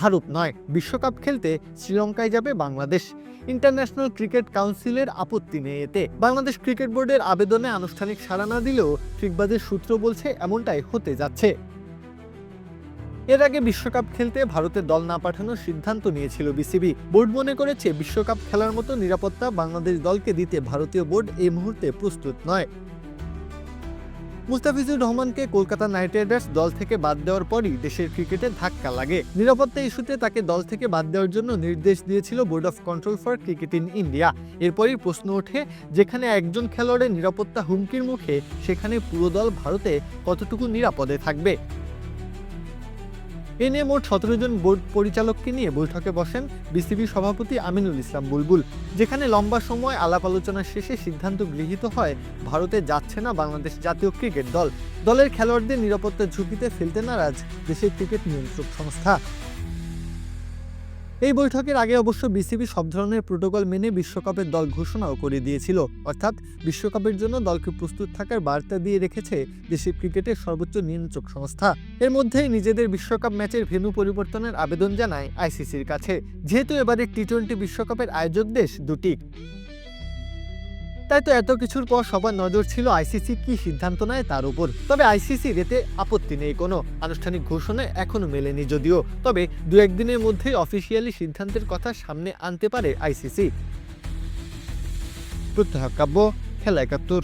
ভারত নয়, বিশ্বকাপ খেলতে শ্রীলঙ্কায় যাবে বাংলাদেশ। ইন্টারন্যাশনাল ক্রিকেট কাউন্সিলের আপত্তি নেই এতে। বাংলাদেশ ক্রিকেট বোর্ডের আবেদনে আনুষ্ঠানিক সাড়া না দিলেও ট্রিকবাজের সূত্র বলছে এমনটাই হতে যাচ্ছে। এর আগে বিশ্বকাপ খেলতে ভারতের দল না পাঠানোর সিদ্ধান্ত নিয়েছিল বিসিবি। বোর্ড মনে করেছে, বিশ্বকাপ খেলার মতো নিরাপত্তা বাংলাদেশ দলকে দিতে ভারতীয় বোর্ড এই মুহূর্তে প্রস্তুত নয়। মুস্তাফিজুর রহমানকে কলকাতা নাইট রাইডার্স দল থেকে বাদ দেওয়ার পরই দেশের ক্রিকেটে ধাক্কা লাগে। নিরাপত্তা ইস্যুতে তাকে দল থেকে বাদ দেওয়ার জন্য নির্দেশ দিয়েছিল board of control for cricket in India. এরপরই প্রশ্ন ওঠে, যেখানে একজন খেলোয়াড়ের নিরাপত্তা হুমকির মুখে সেখানে পুরো দল ভারতে কতটুকু নিরাপদে থাকবে? এ নিয়ে মোট সতেরো জন বোর্ড পরিচালককে নিয়ে বৈঠকে বসেন বিসিবি সভাপতি আমিনুল ইসলাম বুলবুল, যেখানে লম্বা সময় আলাপ আলোচনা শেষে সিদ্ধান্ত গৃহীত হয়, ভারতে যাচ্ছে না বাংলাদেশ জাতীয় ক্রিকেট দল। দলের খেলোয়াড়দের নিরাপত্তার ঝুঁকিতে ফেলতে নারাজ দেশের ক্রিকেট নিয়ন্ত্রক সংস্থা। এই বৈঠকের আগে অবশ্য বিসিবি সব ধরনের প্রোটোকল মেনে বিশ্বকাপের দল ঘোষণাও করে দিয়েছিল। অর্থাৎ বিশ্বকাপের জন্য দলকে প্রস্তুত থাকার বার্তা দিয়ে রেখেছে দেশের ক্রিকেটের সর্বোচ্চ নিয়ন্ত্রক সংস্থা। এর মধ্যেই নিজেদের বিশ্বকাপ ম্যাচের ভেন্যু পরিবর্তনের আবেদন জানায় আইসিসির কাছে। যেহেতু এবারে টি টোয়েন্টি বিশ্বকাপের আয়োজক দেশ দুটি। তাই তো এত কিছুর পর সবার নজর ছিল আইসিসি কি সিদ্ধান্ত নেয় তার উপর। তবে আইসিসির এতে আপত্তি নেই কোনো। আনুষ্ঠানিক ঘোষণা এখনও মেলেনি যদিও। তবে দু একদিনের মধ্যে অফিসিয়ালি সিদ্ধান্তের কথা সামনে আনতে পারে আইসিসি। প্রত্যহ কাব্য, খেলা একাত্তর।